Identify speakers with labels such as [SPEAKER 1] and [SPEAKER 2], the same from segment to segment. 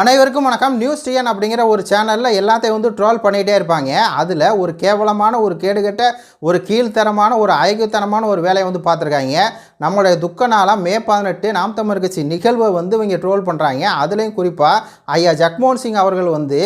[SPEAKER 1] அனைவருக்கும் வணக்கம். News TN அப்படிங்கிற ஒரு சேனலில் எல்லாத்தையும் வந்து ட்ரோல் பண்ணிகிட்டே இருப்பாங்க. அதில் ஒரு கேவலமான ஒரு கேடுகட்ட ஒரு கீழ்த்தரமான ஒரு அயகுத்தனமான ஒரு வேலையை வந்து பார்த்துருக்காங்க. நம்மளுடைய துக்க நாளாக மே பதினெட்டு நாம் தமிழ் கட்சி நிகழ்வை வந்து இவங்க ட்ரோல் பண்ணுறாங்க அதுலேயும் குறிப்பாக ஐயா ஜக்மோகன் சிங் அவர்கள் வந்து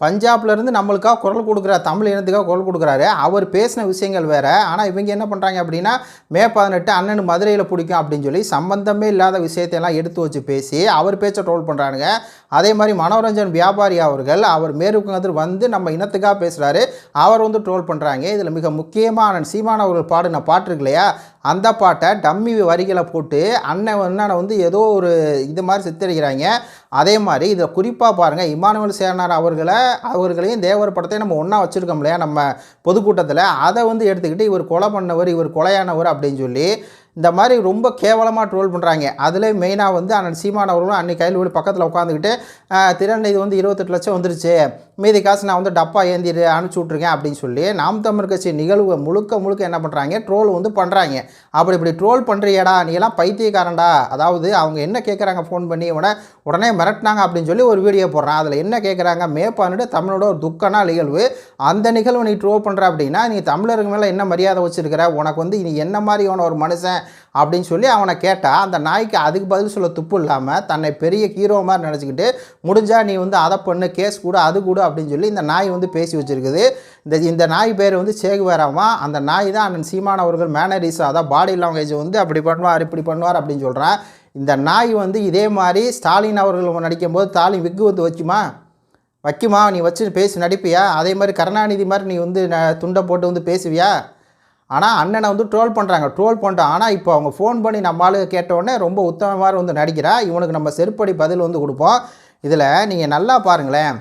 [SPEAKER 1] பஞ்சாப்லேருந்து நம்மளுக்காக குரல் கொடுக்குறாரு தமிழ் இனத்துக்காக குரல் கொடுக்குறாரு. அவர் பேசின விஷயங்கள் வேறு. ஆனால் இவங்க என்ன பண்ணுறாங்க அப்படின்னா மே பதினெட்டு அண்ணன் மதுரையில் பிடிக்கும் அப்படின்னு சொல்லி சம்பந்தமே இல்லாத விஷயத்தையெல்லாம் எடுத்து வச்சு பேசி அவர் பேச்சை ட்ரோல் பண்ணுறானுங்க அதே மாதிரி மனோரஞ்சன் வியாபாரி அவர்கள் அவர் மேற்கொண்டு வந்து நம்ம இனத்துக்காக பேசுகிறாரு அவர் வந்து ட்ரோல் பண்ணுறாங்க இதில் மிக முக்கியமான சீமான் அவர்கள் பாடின பாட்டு இருக்கு இல்லையா? அந்த பாட்டை டம்மி வரிகளை போட்டு அண்ணன் அண்ணனை வந்து ஏதோ ஒரு இது மாதிரி சித்தரிக்கிறாங்க. அதே மாதிரி இதை குறிப்பாக பாருங்கள் இமானுவல் சேனார் அவர்களை அவர்களையும் தேவர் படத்தையும் நம்ம ஒன்றா வச்சுருக்கோம் இல்லையா? நம்ம பொதுக்கூட்டத்தில். அதை வந்து எடுத்துக்கிட்டு இவர் கொலை பண்ணவர் இவர் கொலையானவர் அப்படின்னு சொல்லி இந்த மாதிரி ரொம்ப கேவலமாக ட்ரோல் பண்ணுறாங்க அதில் மெயினாக வந்து அண்ணன் சீமான் அவர்களும் அன்னைக்கு கையில் விட பக்கத்தில் உட்காந்துக்கிட்டு திறன் இது வந்து இருபத்தெட்டு லட்சம் வந்துருச்சு. மீதி காசு நான் வந்து டப்பா ஏந்திரு அனுப்பிச்சி விட்ருக்கேன் அப்படின்னு சொல்லி நாம் தமிழ் கட்சி நிகழ்வு முழுக்க முழுக்க என்ன பண்ணுறாங்க ட்ரோல் வந்து பண்ணுறாங்க அப்படி இப்படி ட்ரோல் பண்ணுறியடா நீ எல்லாம் பைத்தியக்காரன்டா. அதாவது அவங்க என்ன கேட்குறாங்க ஃபோன் பண்ணி உடனே உடனே மிரட்டினாங்க அப்படின்னு சொல்லி ஒரு வீடியோ போடுறான். அதில் என்ன கேட்குறாங்க மே தமிழோட ஒரு துக்கனா நிகழ்வு. அந்த நிகழ்வு நீ ட்ரோல் பண்ணுற அப்படின்னா நீ தமிழருக்கு மேலே என்ன மரியாதை வச்சுருக்கிற? உனக்கு வந்து நீ என்ன மாதிரியான ஒரு மனுஷன்? அப்படின்னு சொல்லி அவனை கேட்டால் அந்த நாய்க்கு அதுக்கு பதில் சொல்ல துப்பு இல்லாமல் தன்னை பெரிய ஹீரோ மாதிரி நினச்சிக்கிட்டு முடிஞ்சால் நீ வந்து அதை பண்ணு கேஸ் கூட அது கூட அப்படின்னு சொல்லி இந்த நாய் வந்து பேசி வச்சுருக்குது. இந்த இந்த நாய் பேர் வந்து சேகுவேராமா அந்த நாய் தான் அண்ணன் சீமான் அவர்கள் மேனரிஸ் அதான் பாடி லாங்குவேஜ் வந்து அப்படி பண்ணுவார் இப்படி பண்ணுவார் அப்படின்னு சொல்கிறான் இந்த நாய் வந்து இதே மாதிரி ஸ்டாலின் அவர்கள் நடிக்கும்போது ஸ்டாலின் விக்கு வந்து வச்சுமா வைக்குமா? நீ வச்சு பேசி நடிப்பியா? அதே மாதிரி கருணாநிதி மாதிரி நீ வந்து துண்டை போட்டு வந்து பேசுவியா? ஆனால் அண்ணனை வந்து ட்ரோல் பண்ணுறாங்க ட்ரோல் பண்ணுறான் ஆனால் இப்போ அவங்க ஃபோன் பண்ணி நம்ம ஆளு கேட்டோடனே ரொம்ப உத்தமமாக வந்து நடிக்கிறா. இவனுக்கு நம்ம செருப்படி பதில் வந்து கொடுப்போம். இதில் நீங்கள் நல்லா பாருங்களேன்.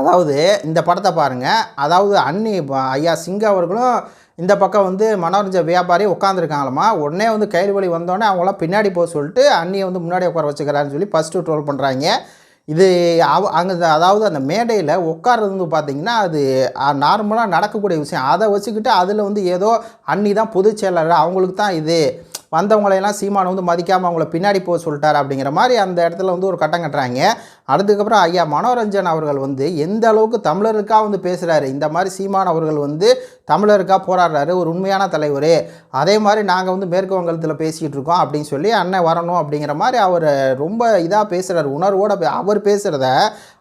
[SPEAKER 1] அதாவது இந்த படத்தை பாருங்கள் அதாவது அண்ணி ஐயா சிங் அவர்களும் இந்த பக்கம் வந்து மனோரஞ்ச வியாபாரி உட்காந்துருக்காங்களம்மா உடனே வந்து கைது வழி வந்தோடனே அவங்களாம் பின்னாடி போக சொல்லிட்டு அண்ணியை வந்து முன்னாடி உட்கார வச்சுக்கிறான்னு சொல்லி ஃபஸ்ட்டு ட்ரோல் பண்ணுறாங்க இது அவ அங்கே அதாவது அந்த மேடையில் உட்கார்றது வந்து பார்த்திங்கன்னா அது நார்மலாக நடக்கக்கூடிய விஷயம். அதை வச்சுக்கிட்டு அதில் வந்து ஏதோ அன்னி தான் பொதுச் செயலாளர். அவங்களுக்கு தான் இது. வந்தவங்களையெல்லாம் சீமான் வந்து மதிக்காமல் அவங்கள பின்னாடி போக சொல்லிட்டார் அப்படிங்கிற மாதிரி அந்த இடத்துல வந்து ஒரு கட்டம் கட்டுறாங்க. அதுக்கப்புறம் ஐயா மனோரஞ்சன் அவர்கள் வந்து எந்த அளவுக்கு தமிழருக்காக வந்து பேசுகிறாரு இந்த மாதிரி சீமான் அவர்கள் வந்து தமிழருக்காக போராடுறாரு? ஒரு உண்மையான தலைவர். அதே மாதிரி நாங்கள் வந்து மேற்கு வங்கத்தில் பேசிகிட்டு இருக்கோம் அப்படின்னு சொல்லி அண்ணன் வரணும் அப்படிங்கிற மாதிரி அவர் ரொம்ப இதாக பேசுகிறாரு உணர்வோடு அவர் பேசுகிறத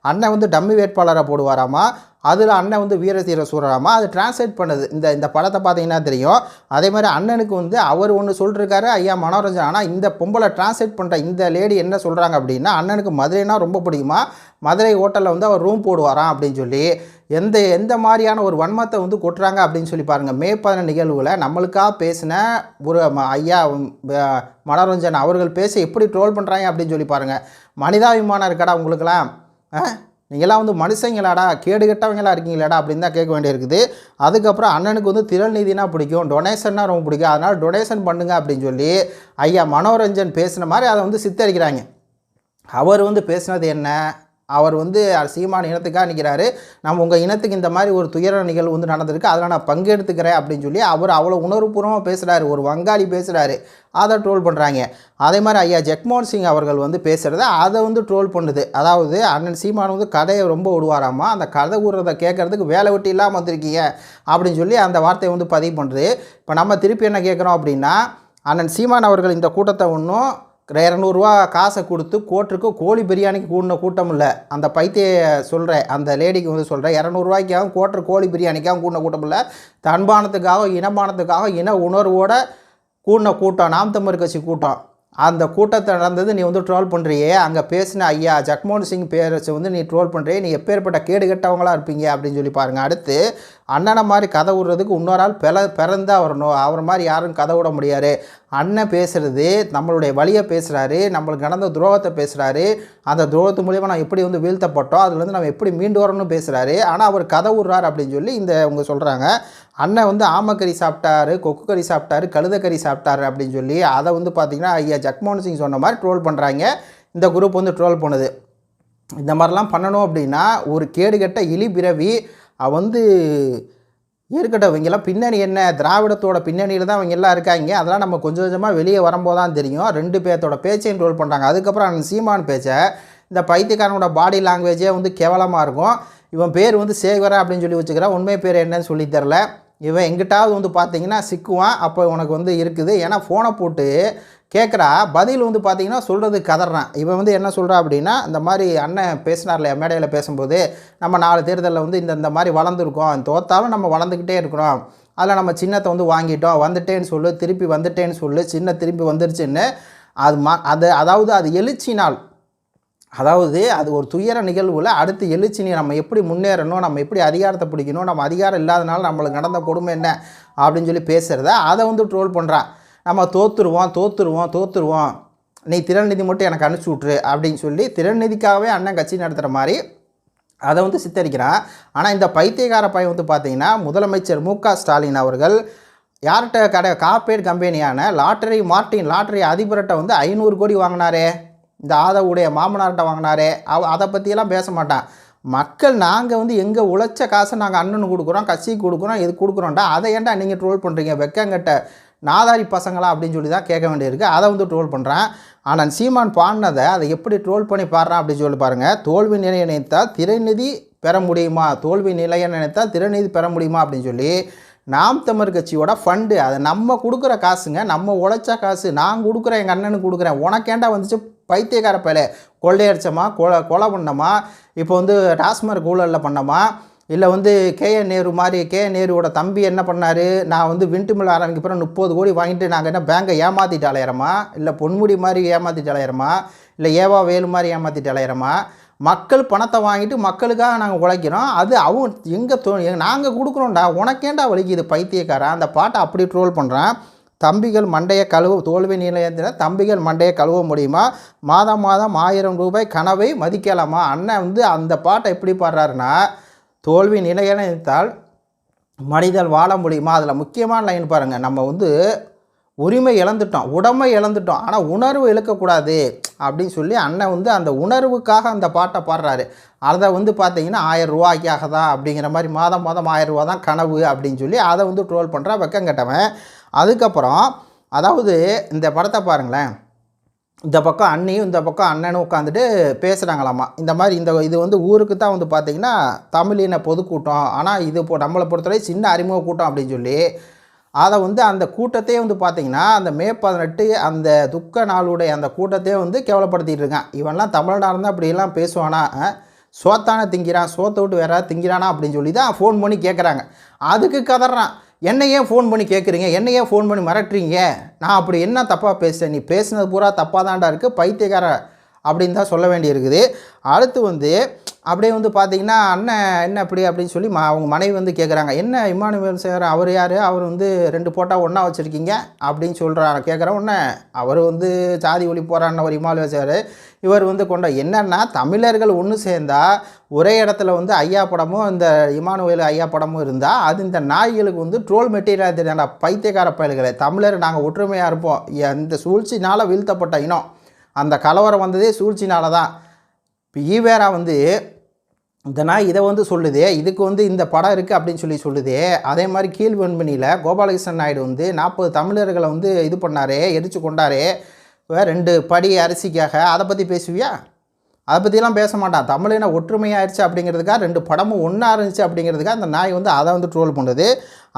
[SPEAKER 1] அண்ணன் வந்து டம்மி வேட்பாளரை போடுவாராமா? அதில் அண்ணன் வந்து வீரதீர சூரராமா அது டிரான்ஸ்லேட் பண்ணுது. இந்த இந்த படத்தை பார்த்தீங்கன்னா தெரியும். அதே மாதிரி அண்ணனுக்கு வந்து அவர் ஒன்று சொல்லிருக்காரு ஐயா மனோரஞ்சன். ஆனால் இந்த பொம்பளை டிரான்ஸ்லேட் பண்ணுற இந்த லேடி என்ன சொல்கிறாங்க அப்படின்னா அண்ணனுக்கு மதுரைனா ரொம்ப பிடிக்குமா? மதுரை ஹோட்டலில் வந்து அவர் ரூம் போடுவாராம் அப்படின்னு சொல்லி எந்த எந்த மாதிரியான ஒரு வன்மத்தை வந்து கொட்டுறாங்க அப்படின்னு சொல்லி பாருங்கள் மே பதின நிகழ்வில் நம்மளுக்காக பேசின ஒரு ஐயா மனோரஞ்சன் அவர்கள் பேசி எப்படி ட்ரோல் பண்ணுறாங்க அப்படின்னு சொல்லி பாருங்கள் மனிதாபிமானம் இருக்காடா உங்களுக்கெல்லாம் ஆ? நீங்களாம் வந்து மனுஷங்களாடா கேடு கெட்டவங்களா இருக்கீங்களாடா அப்படின்னு தான் கேட்க வேண்டியிருக்குது. அதுக்கப்புறம் அண்ணனுக்கு வந்து திரள் நீதினா பிடிக்கும் டொனேஷன்னா ரொம்ப பிடிக்கும். அதனால் டொனேஷன் பண்ணுங்க அப்படின்னு சொல்லி ஐயா மனோரஞ்சன் பேசின மாதிரி அதை வந்து சித்தரிக்கிறாங்க. அவர் வந்து பேசினது என்ன? அவர் வந்து சீமான இனத்துக்காக நிற்கிறாரு நம்ம உங்கள் இனத்துக்கு இந்த மாதிரி ஒரு துயர நிகழ்வு வந்து நடந்திருக்கு. அதில் நான் பங்கெடுத்துக்கிறேன் அப்படின்னு சொல்லி அவர் அவ்வளோ உணர்வுபூர்வமாக பேசுகிறாரு ஒரு வங்காளி பேசுகிறாரு அதை ட்ரோல் பண்ணுறாங்க அதே மாதிரி ஐயா ஜெக்மோகன் சிங் அவர்கள் வந்து பேசுகிறத அதை வந்து ட்ரோல் பண்ணுது. அதாவது அண்ணன் சீமான் வந்து கதையை ரொம்ப விடுவாராமா அந்த கதை விடுறத கேட்குறதுக்கு வேலை வெட்டி இல்லாமல் வந்திருக்கீங்க அப்படின்னு சொல்லி அந்த வார்த்தையை வந்து பதிவு பண்ணுறது இப்போ நம்ம திருப்பி என்ன கேட்குறோம் அப்படின்னா அண்ணன் சீமான் அவர்கள் இந்த கூட்டத்தை ஒன்றும் இரநூறுவா காசை கொடுத்து கோட்டுக்கு கோழி பிரியாணிக்கு கூடின கூட்டம் இல்லை. அந்த பைத்திய சொல்கிறேன் அந்த லேடிக்கு வந்து சொல்கிறேன் இரநூறுவாய்க்காகவும் கோட்டர் கோழி பிரியாணிக்காக கூடின கூட்டம் இல்லை. தன்பானத்துக்காக இனமானத்துக்காக இன உணர்வோட கூடின கூட்டம் நாம் தமிழ் கட்சி கூட்டம். அந்த கூட்டத்தை நடந்தது நீ வந்து ட்ரோல் பண்ணுறியே அங்கே பேசின ஐயா ஜக்மோகன் சிங் பேரை வந்து நீ ட்ரோல் பண்ணுறியே நீ எப்பேற்பட்ட கேடு கெட்டவங்களா இருப்பீங்க அப்படின்னு சொல்லி பாருங்கள் அடுத்து அண்ணனை மாதிரி கதை விடுறதுக்கு இன்னொரு ஆள் பிற பிறந்தா வரணும் அவர் மாதிரி யாரும் கதை விட முடியாது. அண்ணன் பேசுகிறது நம்மளுடைய வழியை பேசுகிறாரு நம்மளுக்கு நடந்த துரோகத்தை பேசுகிறாரு அந்த துரோகத்து மூலியமாக நான் எப்படி வந்து வீழ்த்தப்பட்டோம் அதுலேருந்து நம்ம எப்படி மீண்டு வரணும்னு பேசுகிறாரு ஆனால் அவர் கதை விடுறாரு அப்படின்னு சொல்லி இந்த அவங்க சொல்கிறாங்க அண்ணன் வந்து ஆமக்கறி சாப்பிட்டாரு கொக்கு கறி சாப்பிட்டாரு கழுதக்கறி சாப்பிட்டாரு அப்படின்னு சொல்லி அதை வந்து பார்த்திங்கன்னா ஐயா ஜக்மோகன் சிங் சொன்ன மாதிரி ட்ரோல் பண்ணுறாங்க இந்த குரூப் வந்து ட்ரோல் பண்ணுது. இந்த மாதிரிலாம் பண்ணணும் அப்படின்னா ஒரு கேடுகெட்ட இலி பிறவி அவன் வந்து இருக்கட்டும் இவங்கெல்லாம் பின்னணி என்ன? திராவிடத்தோட பின்னணியில் தான் அவங்க எல்லாம் இருக்காங்க. அதெல்லாம் நம்ம கொஞ்சம் கொஞ்சமாக வெளியே வரும்போது தான் தெரியும். ரெண்டு பேர்த்தோட பேச்சையும் ரோல் பண்ணுறாங்க அதுக்கப்புறம் அந்த சீமான் பேச்சை இந்த பைத்தியக்காரனோட பாடி லாங்குவேஜே வந்து கேவலமாக இருக்கும். இவன் பேர் வந்து சேகரா அப்படின்னு சொல்லி வச்சுக்கிறான். உண்மை பேர் என்னன்னு சொல்லி தெரில இவன் எங்கிட்டாவது வந்து பார்த்தீங்கன்னா சிக்குவான். அப்போ உனக்கு வந்து இருக்குது. ஏன்னா ஃபோனை போட்டு கேட்குறா பதில் வந்து பார்த்தீங்கன்னா சொல்கிறது கதறான் இவன் வந்து என்ன சொல்கிறா அப்படின்னா இந்த மாதிரி அண்ணன் பேசினார்ல மேடையில் பேசும்போது நம்ம நாலு தேர்தலில் வந்து இந்த இந்த மாதிரி வளர்ந்துருக்கோம். தோத்தாலும் நம்ம வளர்ந்துக்கிட்டே இருக்கிறோம். அதில் நம்ம சின்னத்தை வந்து வாங்கிட்டோம். வந்துட்டேன்னு சொல்லு திருப்பி வந்துட்டேன்னு சொல்லு சின்ன திருப்பி வந்துருச்சுன்னு அது மா அது அதாவது அது எழுச்சி நாள். அதாவது அது ஒரு துயர நிகழ்வில் அடுத்து எழுச்சி நீ நம்ம எப்படி முன்னேறணும் நம்ம எப்படி அதிகாரத்தை பிடிக்கணும் நம்ம அதிகாரம் இல்லாதனால நம்மளுக்கு நடந்த கொடுமை என்ன அப்படின்னு சொல்லி பேசுகிறத அதை வந்து ட்ரோல் பண்ணுறான் நம்ம தோத்துருவோம் தோத்துருவோம் தோத்துருவோம். நீ திறன்நிதி மட்டும் எனக்கு அனுப்பிச்சி விட்ரு அப்படின்னு சொல்லி திறன்நிதிக்காகவே அண்ணன் கட்சி நடத்துகிற மாதிரி அதை வந்து சித்தரிக்கிறான். ஆனால் இந்த பைத்தியக்கார பையன் வந்து பார்த்திங்கன்னா முதலமைச்சர் மு ஸ்டாலின் அவர்கள் யார்கிட்ட கடை காப்பேட் கம்பெனியான லாட்டரி மார்ட்டின் லாட்டரி அதிபர்கிட்ட வந்து ஐநூறு கோடி வாங்கினாரே. இந்த ஆதவுடைய மாமனார்கிட்ட வாங்கினாரே. அவ அதை பற்றியெல்லாம் பேச மாட்டான். மக்கள் நாங்கள் வந்து எங்கள் உழைச்ச காசை நாங்கள் அண்ணனுக்கு கொடுக்குறோம் கட்சிக்கு கொடுக்குறோம் இது கொடுக்குறோம்டா? அதை ஏன்டா நீங்கள் ட்ரோல் பண்ணுறீங்க வெக்கங்கட்ட நாதாரி பசங்களா அப்படின்னு சொல்லி தான் கேட்க வேண்டியிருக்கு. அதை வந்து ட்ரோல் பண்ணுறான் ஆனால் சீமான் பாடினதை அதை எப்படி ட்ரோல் பண்ணி பாடுறான் அப்படின்னு சொல்லி பாருங்கள் தோல்வி நிலையை நினைத்தால் திரைநிதி பெற முடியுமா? தோல்வி நிலையை நினைத்தால் திரைநிதி பெற முடியுமா? அப்படின்னு சொல்லி நாம் தமிழ் கட்சியோட ஃபண்டு அதை நம்ம கொடுக்குற காசுங்க நம்ம உழைச்ச காசு நான் கொடுக்குறேன் எங்கள் அண்ணனுக்கு கொடுக்குறேன். உனக்கேண்டா வந்துச்சு? பைத்தியக்கார பயலே. கொள்ளையடிச்சோமா? கொலை கொலை பண்ணோமா? இப்போ வந்து டாஸ்மார்க் ஊழலில் பண்ணோமா? இல்லை வந்து கேஎன் நேரு மாதிரி கேஏ நேருவோட தம்பி என்ன பண்ணார்? நான் வந்து விண்டு மில் ஆரம்பிக்க முப்பது கோடி வாங்கிட்டு நாங்கள் என்ன பேங்கை ஏமாற்றிட்டு அலையிறோமா இல்லை பொன்முடி மாதிரி ஏமாற்றிட்டு அலையிறோமா இல்லை ஏவா வேலு மாதிரி ஏமாற்றிட்டு அலையிறோமா மக்கள் பணத்தை வாங்கிட்டு மக்களுக்காக நாங்கள் உழைக்கிறோம். அது அவங்க எங்கே தோ நாங்கள் கொடுக்குறோம்டா உனக்கேண்டா வலிக்குது பைத்தியக்காரன். அந்த பாட்டை அப்படி ட்ரோல் பண்ணுறான் தம்பிகள் மண்டையை கழுவ தோல்வி நிலையத்தில் தம்பிகள் மண்டையை கழுவ முடியுமா? மாதம் மாதம் ஆயிரம் ரூபாய் கனவை மதிக்கலாமா? அண்ணன் வந்து அந்த பாட்டை எப்படி பாடுறாருன்னா தோல்வி நிலையத்தால் மனிதன் வாழ முடியுமா? அதில் முக்கியமான லைன் பாருங்கள் நம்ம வந்து உரிமை இழந்துட்டோம் உடமை இழந்துட்டோம் ஆனால் உணர்வு இழக்கக்கூடாது அப்படின்னு சொல்லி அண்ணன் வந்து அந்த உணர்வுக்காக அந்த பாட்டை பாடுறாரு. அதை வந்து பார்த்தீங்கன்னா ஆயிரம் ரூபாய்க்காக தான் அப்படிங்கிற மாதிரி மாதம் மாதம் ஆயிரம் ரூபா தான் கனவு அப்படின்னு சொல்லி அதை வந்து ட்ரோல் பண்ணுறா வெக்கம் கட்டவன் அதுக்கப்புறம் அதாவது இந்த படத்தை பாருங்களேன். இந்த பக்கம் அண்ணியும் இந்த பக்கம் அண்ணனும் உட்காந்துட்டு பேசுகிறாங்களாமா இந்த மாதிரி இந்த இது வந்து ஊருக்கு தான் வந்து பார்த்திங்கன்னா தமிழின பொதுக்கூட்டம். ஆனால் இது இப்போ நம்மளை பொறுத்தவரை சின்ன அறிமுக கூட்டம் அப்படின்னு சொல்லி அதை வந்து அந்த கூட்டத்தையே வந்து பார்த்திங்கன்னா அந்த மே பதினெட்டு அந்த துக்க நாளுடைய அந்த கூட்டத்தையே வந்து கேவலப்படுத்திகிட்டு இருக்கான். இவன்லாம் தமிழ்நாடு தான் அப்படியெல்லாம் பேசுவானா? சோத்தானே சோத்தான திங்கிறான் சோத்தை விட்டு வேற திங்கிறானா அப்படின்னு சொல்லி தான் ஃபோன் பண்ணி கேட்குறாங்க அதுக்கு கதறான். என்ன ஏன் ஃபோன் பண்ணி கேட்குறீங்க என்ன ஏன் ஃபோன் பண்ணி மிரட்டுறீங்க. நான் அப்படி என்ன தப்பாக பேசுகிறேன் நீ பேசுனது பூரா தப்பாக தான்டா இருக்குது பைத்தியக்கார அப்படின்னு தான் சொல்ல வேண்டியிருக்குது. அடுத்து வந்து அப்படியே வந்து பார்த்தீங்கன்னா அண்ணன் என்ன அப்படி அப்படின்னு சொல்லி மா அவங்க மனைவி வந்து கேட்குறாங்க என்ன இமானுவேல் சார்? அவர் யார்? அவர் வந்து ரெண்டு போட்டா ஒன்றா வச்சுருக்கீங்க? அப்படின்னு சொல்கிறாரு கேட்குற உடனே அவர் வந்து சாதி ஒளி போராடினவர் இமானுவேல் சார். இவர் வந்து கொண்ட என்னென்னா தமிழர்கள் ஒன்று சேர்ந்தால் ஒரே இடத்துல வந்து ஐயா படமும் இந்த இமானுவேல் ஐயா படமும் இருந்தால் அது இந்த நாய்களுக்கு வந்து ட்ரோல் மெட்டீரியல் தெரியாண்டா பைத்தியக்கார பயல்களை தமிழர் நாங்கள் ஒற்றுமையாக இருப்போம். இந்த சூழ்ச்சினால் வீழ்த்தப்பட்ட இனம்? அந்த கலவரம் வந்ததே சூழ்ச்சினால தான் இப்போ ஈவேரா வந்து இந்த இதை வந்து சொல்லுதே இதுக்கு வந்து இந்த படம் இருக்குது அப்படின்னு சொல்லி சொல்லுதே. அதே மாதிரி கீழ் வெண்மணியில் கோபாலகிருஷ்ணன் நாயுடு வந்து நாற்பது தமிழர்களை வந்து இது பண்ணார் எரிச்சு கொண்டார். ரெண்டு படி அரிசிக்காக. அதை பற்றி பேசுவியா? அதை பற்றிலாம் பேச மாட்டான். தமிழின ஒற்றுமையாயிருச்சு அப்படிங்கிறதுக்காக ரெண்டு படமும் ஒன்றா இருந்துச்சு அப்படிங்கிறதுக்காக அந்த நாய் வந்து அதை வந்து ட்ரோல் பண்ணுது.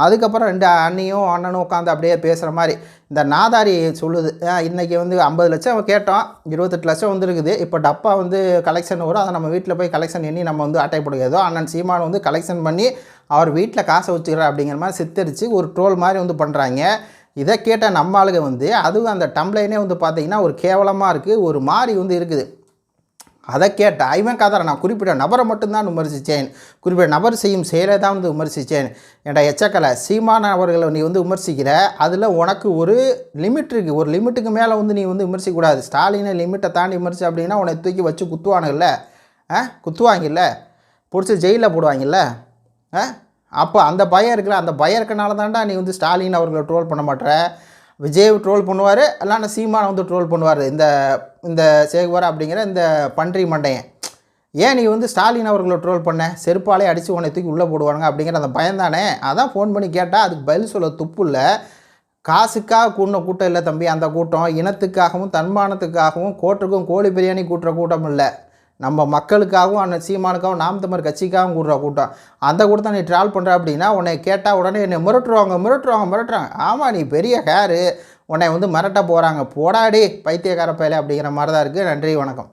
[SPEAKER 1] அதுக்கப்புறம் ரெண்டு அண்ணியும் அண்ணனும் உட்காந்து அப்படியே பேசுகிற மாதிரி இந்த நாதாரி சொல்லுது. இன்றைக்கி வந்து ஐம்பது லட்சம் கேட்டோம். இருபத்தெட்டு லட்சம் வந்துருக்குது. இப்போ டப்பா வந்து கலெக்ஷன் வரும். அதை நம்ம வீட்டில் போய் கலெக்ஷன் எண்ணி நம்ம வந்து அட்டை போடுகிறதோ அண்ணன் சீமான் வந்து கலெக்ஷன் பண்ணி அவர் வீட்டில் காசை வச்சுக்கிறார் அப்படிங்கிற மாதிரி சித்தரித்து ஒரு ட்ரோல் மாதிரி வந்து பண்ணுறாங்க இதை கேட்ட நம்ம ஆளுங்க வந்து அதுவும் அந்த டம்ளைனே வந்து பார்த்தீங்கன்னா ஒரு கேவலமாக இருக்குது ஒரு மாதிரி வந்து இருக்குது. அதை கேட்ட ஐவன் கதற நான் குறிப்பிட்ட நபரை மட்டும்தான் விமர்சித்தேன் குறிப்பிட்ட நபர் செய்யும் செயலை தான் வந்து விமர்சித்தேன் என்ட எச்சக்கலை? சீமான அவர்களை நீ வந்து விமர்சிக்கிற? அதில் உனக்கு ஒரு லிமிட் இருக்குது ஒரு லிமிட்டுக்கு மேலே வந்து நீ வந்து விமர்சிக்கக்கூடாது. ஸ்டாலினை லிமிட்டை தாண்டி விமர்சி அப்படின்னா உன்னை தூக்கி வச்சு குத்துவானுல்ல ஆ? குத்துவாங்கல்ல? பிடிச்சி ஜெயிலில் போடுவாங்கல்ல? ஆ? அப்போ அந்த பயம் இருக்குல்ல? அந்த பயம் இருக்கனால தான்டா நீ வந்து ஸ்டாலின் அவர்களை ட்ரோல் பண்ண மாட்டேற விஜய் ட்ரோல் பண்ணுவார் இல்லைன்னா சீமானை வந்து ட்ரோல் பண்ணுவார். இந்த இந்த சேகுவார் அப்படிங்கிற இந்த பன்றி மண்டையன். ஏன் நீ வந்து ஸ்டாலின் அவர்களை ட்ரோல் பண்ண? செருப்பாலே அடித்து உன்னை தூக்கி உள்ளே போடுவாங்க அப்படிங்கிற அந்த பயந்தானே அதான் ஃபோன் பண்ணி கேட்டால் அதுக்கு பதில் சொல்ல துப்பு இல்லை. காசுக்காக கூடின கூட்டம் இல்லை தம்பி அந்த கூட்டம். இனத்துக்காகவும் தன்மானத்துக்காகவும் கோட்டுக்கும் கோழி பிரியாணி கூட்டுற கூட்டம் இல்லை. நம்ம மக்களுக்காகவும் அந்த சீமானுக்காகவும் நாம் தமிழ் கட்சிக்காகவும் கூடுற கூட்டம். அந்த கூட்டத்தை நீ ட்ரால் பண்ணுற அப்படின்னா உன்னை கேட்டால் உடனே என்னை மிரட்டுருவாங்க மிரட்டுருவாங்க மிரட்டுறாங்க. ஆமாம் நீ பெரிய ஹேரு உன்னை வந்து மிரட்ட போகிறாங்க போடாடி பைத்தியக்கார பயலே அப்படிங்கிற மாதிரி தான் இருக்குது நன்றி வணக்கம்.